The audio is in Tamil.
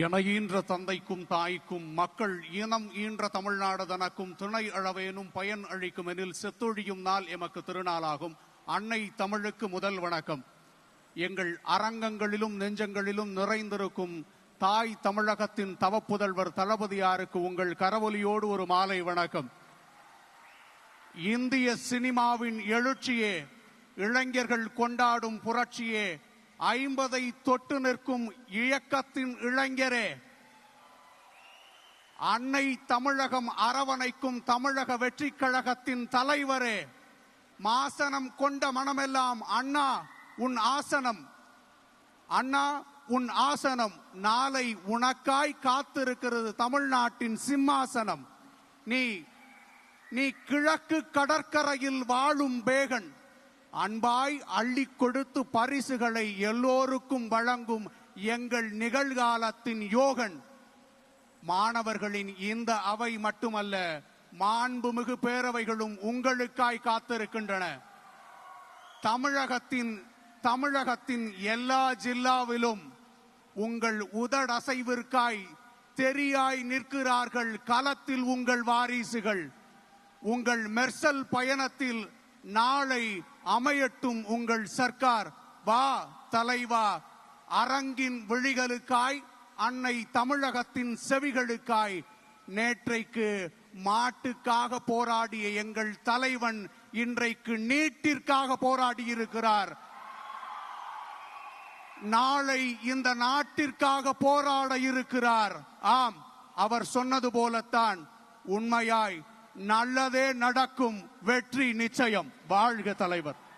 என ஈன்ற தந்தைக்கும் தாய்க்கும் மக்கள் இனம் ஈன்ற தமிழ்நாடு தனக்கும் துணை அளவேனும் பயன் அளிக்கும் எனில் செத்தொழியும் நாள் எமக்கு திருநாளாகும். அன்னை தமிழுக்கு முதல் வணக்கம். எங்கள் அரங்கங்களிலும் நெஞ்சங்களிலும் நிறைந்திருக்கும் தாய் தமிழகத்தின் தவப்புதல்வர் தளபதியாருக்கு உங்கள் கரவொலியோடு ஒரு மாலை வணக்கம். இந்திய சினிமாவின் எழுச்சியே இளைஞர்கள் கொண்டாடும் புரட்சியே ஐம்பதை தொட்டு நிற்கும் இயக்கத்தின் இளைஞரே. அன்னை தமிழகம் அரவணைக்கும் தமிழக வெற்றிக் கழகத்தின் தலைவரே. மாசனம் கொண்ட மனமெல்லாம் அண்ணா உன் ஆசனம். அண்ணா உன் ஆசனம். நாளை உனக்காய் காத்திருக்கிறது தமிழ்நாட்டின் சிம்மாசனம். நீ நீ கிழக்கு கடற்கரையில் வாழும் பேகன். அன்பாய் அள்ளி கொடுத்து பரிசுகளை எல்லோருக்கும் வழங்கும் எங்கள் நிகழ்காலத்தின் யோகன். மாணவர்களின் இந்த அவை மட்டுமல்ல மாண்புமிகு பேரவைகளும் உங்களுக்காய் காத்திருக்கின்றன. தமிழகத்தின் தமிழகத்தின் எல்லா ஜில்லாவிலும் உங்கள் உதடசைவிற்காய் தெரியாய் நிற்கிறார்கள் களத்தில் உங்கள் வாரிசுகள். உங்கள் மெர்சல் பயணத்தில் நாளை அமையட்டும் உங்கள் சர்க்கார். வா தலைவா அரங்கின் விழிகளுக்காய் அன்னை தமிழகத்தின் செவிகளுக்காய். நேற்றைக்கு மாட்டுக்காக போராடிய எங்கள் தலைவன் இன்றைக்கு நீட்டிற்காக போராடி இருக்கிறார் நாளை இந்த நாட்டிற்காக போராட இருக்கிறார். ஆம் அவர் சொன்னது போலத்தான். உண்மையாய் நல்லதே நடக்கும் வெற்றி நிச்சயம். வாழ்க தலைவர்.